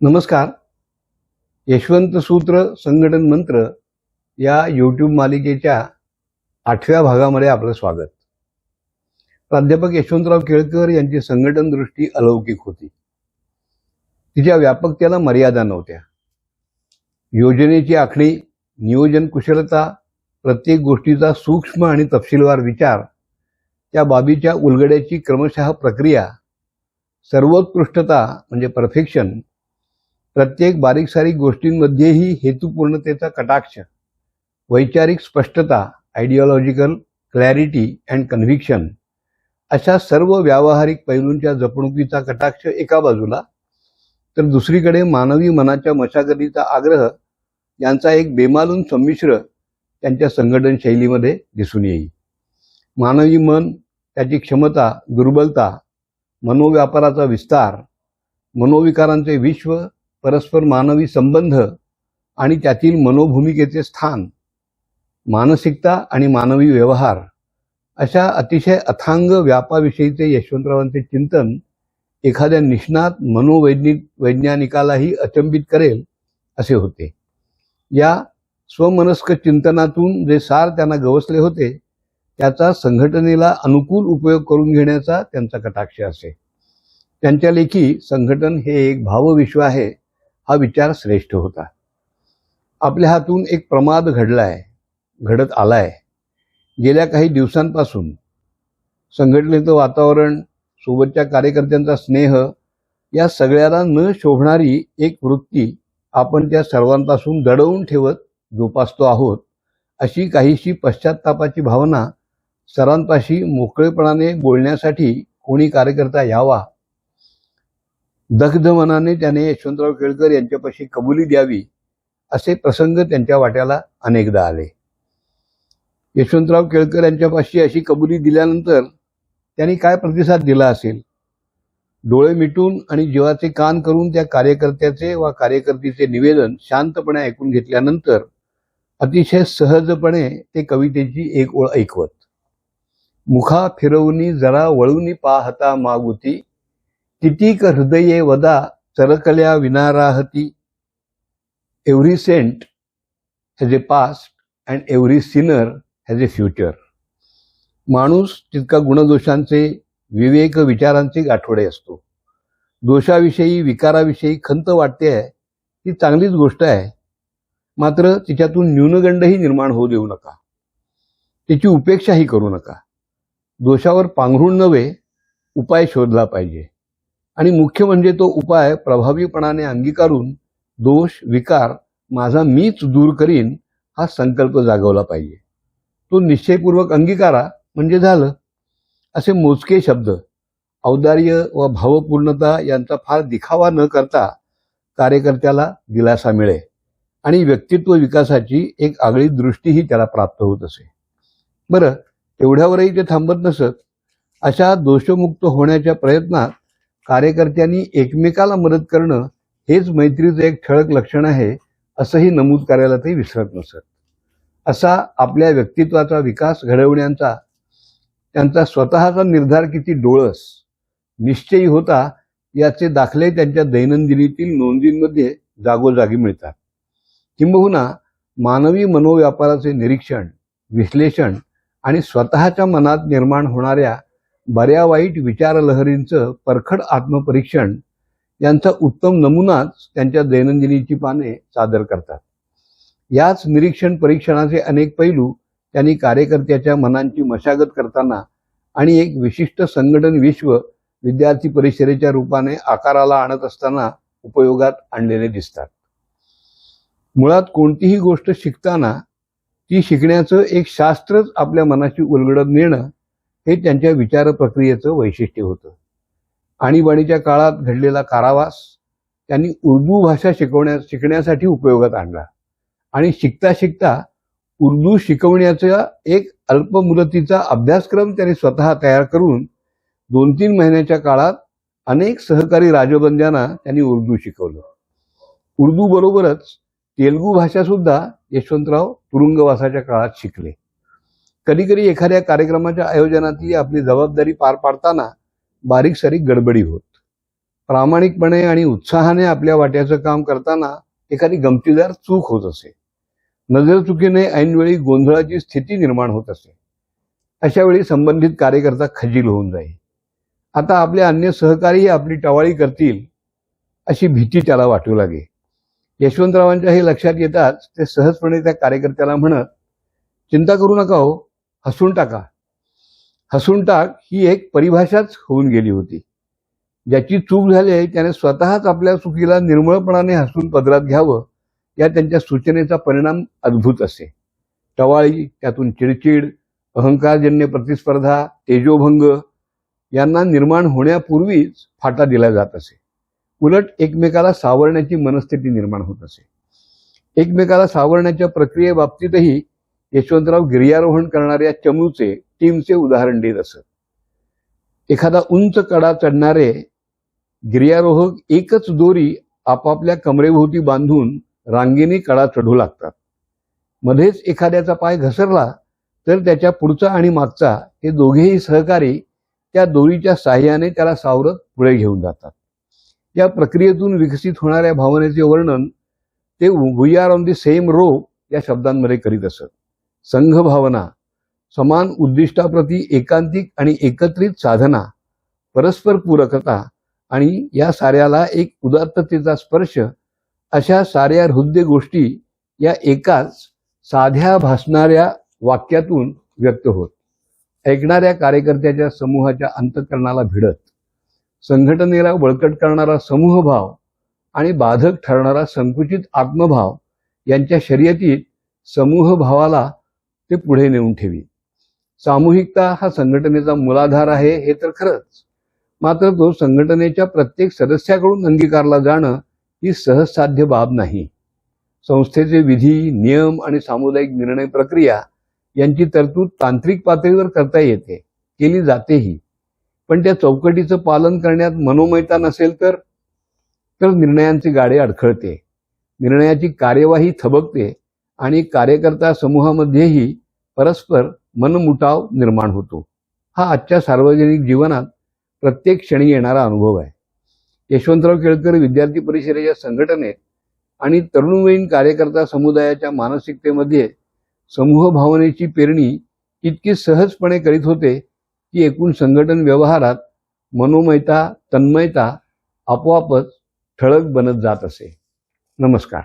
नमस्कार. यशवंत सूत्र संघटन मंत्र या यूट्यूब मालिकेच्या आठव्या भागामध्ये आपलं स्वागत. प्राध्यापक यशवंतराव केळकर यांची संघटन दृष्टी अलौकिक होती. तिच्या व्यापकतेला मर्यादा नव्हत्या. योजनेची आखणी नियोजन कुशलता प्रत्येक गोष्टीचा सूक्ष्म आणि तपशीलवार विचार त्या बाबीच्या उलगड्याची क्रमशः प्रक्रिया सर्वोत्कृष्टता म्हणजे परफेक्शन प्रत्येक बारीक सारीक गोष्टींमध्येही हेतुपूर्णतेचा कटाक्ष वैचारिक स्पष्टता आयडिओलॉजिकल क्लॅरिटी अँड कन्व्हिक्शन अशा सर्व व्यावहारिक पैलूंच्या जपणुकीचा कटाक्ष एका बाजूला तर दुसरीकडे मानवी मनाच्या मशागतीचा आग्रह यांचा एक बेमालून संमिश्र त्यांच्या संघटन शैलीमध्ये दिसून येईल. मानवी मन त्याची क्षमता दुर्बलता मनोव्यापाराचा विस्तार मनोविकारांचे विश्व परस्पर मानवी संबंध आणि त्यातील मनोभूमिकेचे स्थान मानसिकता आणि मानवी व्यवहार अशा अतिशय अथांग व्यापाविषयीचे यशवंतरावांचे चिंतन एखाद्या निष्णात मनोवैज्ञिक वैज्ञानिकालाही अचंबित करेल असे होते. या स्वमनस्क चिंतनातून जे सार त्यांना गवसले होते त्याचा संघटनेला अनुकूल उपयोग करून घेण्याचा त्यांचा कटाक्ष असे. त्यांच्या लेखी संघटन हे एक भावविश्व आहे. हा विचार श्रेष्ठ होता. आपल्या हातून एक प्रमाद घडलाय घडत आलाय. गेल्या काही दिवसांपासून संघटनेचं वातावरण सोबतच्या कार्यकर्त्यांचा स्नेह या सगळ्याला न शोभणारी एक वृत्ती आपण त्या सर्वांपासून दडवून ठेवत जोपासतो आहोत अशी काहीशी पश्चातापाची भावना सरांपाशी मोकळेपणाने बोलण्यासाठी कोणी कार्यकर्ता यावा? दग्ध मनाने त्याने यशवंतराव केळकर यांच्यापाशी कबुली द्यावी असे प्रसंग त्यांच्या वाट्याला अनेकदा आले. यशवंतराव केळकर यांच्यापाशी अशी कबुली दिल्यानंतर त्यांनी काय प्रतिसाद दिला असेल? डोळे मिटून आणि जीवाचे कान करून त्या कार्यकर्त्याचे वा कार्यकर्तीचे निवेदन शांतपणे ऐकून घेतल्यानंतर अतिशय सहजपणे ते कवितेची एक ओळ ऐकवत. मुखा फिरवूनी जरा वळूनी पाहता मागुती कितीक हृदये वदा चरकल्या विनाराहती. Every saint has a past and every sinner has a future माणूस तितका गुणदोषांचे विवेक विचारांचे गाठोडे असतो. दोषाविषयी विकाराविषयी खंत वाटते आहे ती चांगलीच गोष्ट आहे. मात्र तिच्यातून न्यूनगंडही निर्माण होऊ देऊ नका. तिची उपेक्षाही करू नका. दोषावर पांघरून नव्हे उपाय शोधला पाहिजे. आणि मुख्य म्हणजे तो उपाय प्रभावीपणाने अंगीकारून दोष विकार माझा मीच दूर करीन हा संकल्प जागवला पाहिजे. तो निश्चयपूर्वक अंगीकारा म्हणजे झालं. असे मोजके शब्द औदार्य व भावपूर्णता यांचा फार दिखावा न करता कार्यकर्त्याला दिलासा मिळे आणि व्यक्तित्व विकासाची एक आगळी दृष्टीही त्याला प्राप्त होत असे. बरं एवढ्यावरही ते थांबत नसत. अशा दोषमुक्त होण्याच्या प्रयत्नात कार्यकर्त्यांनी एकमेकाला मदत करणं हेच मैत्रीचं एक ठळक लक्षण आहे असंही नमूद करायला ते विसरत नसत. असा आपल्या व्यक्तित्वाचा विकास घडवण्याचा त्यांचा स्वतःचा निर्धार किती डोळस निश्चयी होता याचे दाखले त्यांच्या दैनंदिनीतील नोंदींमध्ये जागोजागी मिळतात. किंबहुना मानवी मनोव्यापाराचे निरीक्षण विश्लेषण आणि स्वतःच्या मनात निर्माण होणाऱ्या बऱ्या वाईट विचारलहरींचं परखड आत्मपरीक्षण यांचा उत्तम नमुनाच त्यांच्या दैनंदिनीची पाने सादर करतात. याच निरीक्षण परीक्षणाचे अनेक पैलू त्यांनी कार्यकर्त्याच्या मनांची मशागत करताना आणि एक विशिष्ट संघटन विश्व विद्यार्थी परिषदेच्या रूपाने आकाराला आणत असताना उपयोगात आणलेले दिसतात. मुळात कोणतीही गोष्ट शिकताना ती शिकण्याचं एक शास्त्रच आपल्या मनाची उलगडत नेणं हे त्यांच्या विचार प्रक्रियेचं वैशिष्ट्य होतं. आणीबाणीच्या काळात घडलेला कारावास त्यांनी उर्दू भाषा शिकवण्या शिकण्यासाठी उपयोगात आणला. आणि शिकता शिकता उर्दू शिकवण्याचा एक अल्प मुदतीचा अभ्यासक्रम त्यांनी स्वतः तयार करून दोन तीन महिन्याच्या काळात अनेक सहकारी राजबंद्यांना त्यांनी उर्दू शिकवलं. उर्दू बरोबरच तेलगू भाषा सुद्धा यशवंतराव तुरुंगवासाच्या काळात शिकले. कधीकधी एखाद्या कार्यक्रमाच्या आयोजनातली आपली जबाबदारी पार पाडताना बारीक सारीक गडबडी होत. प्रामाणिकपणे आणि उत्साहाने आपल्या वाट्याचं काम करताना एखादी गमतीदार चूक होत असे. नजर चुकीने ऐनवेळी गोंधळाची स्थिती निर्माण होत असे. अशा वेळी संबंधित कार्यकर्ता खजील होऊन जाईल. आता आपले अन्य सहकारीही आपली टवाळी करतील अशी भीती त्याला वाटू लागे. यशवंतरावांच्या हे लक्षात येताच ते सहजपणे त्या कार्यकर्त्याला म्हणत चिंता करू नका हो हसून टाका. हसून टाक ही एक परिभाषाच होऊन गेली होती. ज्याची चूक झाली आहे त्याने स्वतःच आपल्या चुकीला निर्मळपणाने हसून पदरात घ्यावं या त्यांच्या सूचनेचा परिणाम अद्भुत असे. टवाळी त्यातून चिडचिड अहंकारजन्य प्रतिस्पर्धा तेजोभंग यांना निर्माण होण्यापूर्वीच फाटा दिला जात असे. उलट एकमेकाला सावरण्याची मनस्थिती निर्माण होत असे. एकमेकाला सावरण्याच्या प्रक्रियेबाबतीतही यशवंतराव गिर्यारोहण करणाऱ्या चमूचे टीमचे उदाहरण देत असत. एखादा उंच कडा चढणारे गिर्यारोहक एकच दोरी आपापल्या कमरेभोवती बांधून रांगेने कडा चढू लागतात. मध्येच एखाद्याचा पाय घसरला तर त्याच्या पुढचा आणि मागचा हे दोघेही सहकारी त्या दोरीच्या साह्याने त्याला सावरत पुढे घेऊन जातात. या प्रक्रियेतून विकसित होणाऱ्या भावनेचे वर्णन ते we are on the same row या शब्दांमध्ये करीत असत. संघ भावना समान उद्दिष्टाप्रती एकांतिक आणि एकत्रित साधना परस्पर पूरकता आणि या साऱ्याला एक उदात्ततेचा स्पर्श अशा साऱ्या हृदय गोष्टी या एकाच साध्या भासणाऱ्या वाक्यातून व्यक्त होत. ऐकणाऱ्या कार्यकर्त्याच्या समूहाच्या अंतकरणाला भिडत संघटनेला बळकट करणारा समूहभाव आणि बाधक ठरणारा संकुचित आत्मभाव यांच्या शर्यतीत समूहभावाला ते पुढे नेऊन ठेवी. सामूहिकता हा संघटनेचा मूलाधार आहे हे तर खरंच. मात्र तो संघटनेच्या प्रत्येक सदस्याकडून अंगीकारला जाणं ही सहजसाध्य बाब नाही. संस्थेचे विधी नियम आणि सामुदायिक निर्णय प्रक्रिया यांची तरतूद तांत्रिक पातळीवर करता येते केली जातेही. पण त्या चौकटीचं पालन करण्यात मनोमयता नसेल तर तर निर्णयांचे गाडे अडखळते. निर्णयाची कार्यवाही थबकते. आणि कार्यकर्ता समूहामध्येही परस्पर मनमुटाव निर्माण होतो. हा आजच्या सार्वजनिक जीवनात प्रत्येक क्षणी येणारा अनुभव आहे. यशवंतराव केळकर विद्यार्थी परिषदेच्या संघटनेत आणि तरुणवयीन कार्यकर्ता समुदायाच्या मानसिकतेमध्ये समूह भावनेची पेरणी इतकी सहजपणे करीत होते की एकूण संघटन व्यवहारात मनोमयता तन्मयता आपोआपच ठळक बनत जात असे. नमस्कार.